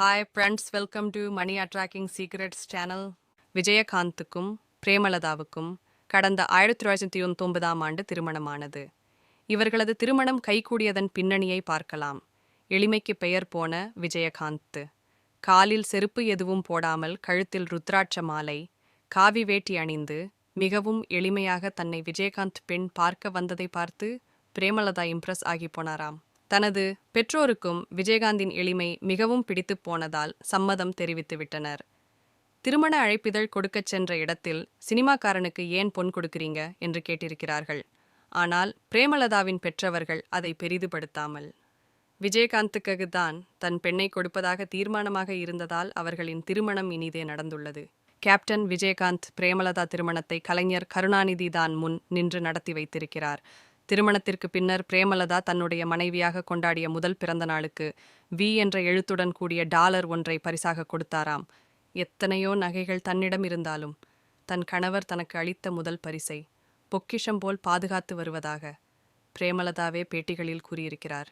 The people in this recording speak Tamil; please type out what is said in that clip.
Hi friends welcome to money attracting secrets channel விஜயகாந்துக்கும் பிரேமலதாவுக்கும் கடந்த ஆயிரத்தி தொள்ளாயிரத்தி ஒன்பதாம் ஆண்டு திருமணமானது. இவர்களது திருமணம் கைகூடியதன் பின்னணியை பார்க்கலாம். எளிமைக்கு பெயர் போன விஜயகாந்த். காலில் செருப்பு எதுவும் போடாமல் கழுத்தில் ருத்ராட்ச மாலை காவி வேட்டி அணிந்து மிகவும் எளிமையாக தன்னை விஜயகாந்த் பெண் பார்க்க வந்ததை பார்த்து பிரேமலதா இம்ப்ரெஸ் ஆகி போனாராம். தனது பெற்றோருக்கும் விஜயகாந்தின் எளிமை மிகவும் பிடித்துப் போனதால் சம்மதம் தெரிவித்து விட்டனர். திருமண அழைப்பிதழ் கொடுக்கச் சென்ற இடத்தில் சினிமாக்காரனுக்கு ஏன் பொன் கொடுக்கிறீங்க? என்று கேட்டிருக்கிறார்கள். ஆனால் பிரேமலதாவின் பெற்றவர்கள் அதை பெரிதுபடுத்தாமல். விஜயகாந்துக்கு தான் தன் பெண்ணை கொடுப்பதாக தீர்மானமாக இருந்ததால் அவர்களின் திருமணம் இனிதே நடந்துள்ளது. கேப்டன் விஜயகாந்த் பிரேமலதா திருமணத்தை கலைஞர் கருணாநிதி தான் முன் நின்று நடத்தி வைத்திருக்கிறார். திருமணத்திற்கு பின்னர் பிரேமலதா தன்னுடைய மனைவியாக கொண்டாடிய முதல் பிறந்த நாளுக்கு வி என்ற எழுத்துடன் கூடிய டாலர் ஒன்றை பரிசாக கொடுத்தாராம். எத்தனையோ நகைகள் தன்னிடம் இருந்தாலும் தன் கணவர் தனக்கு அளித்த முதல் பரிசை பொக்கிஷம் போல் பாதுகாத்து வருவதாக பிரேமலதாவே பேட்டிகளில் கூறியிருக்கிறார்.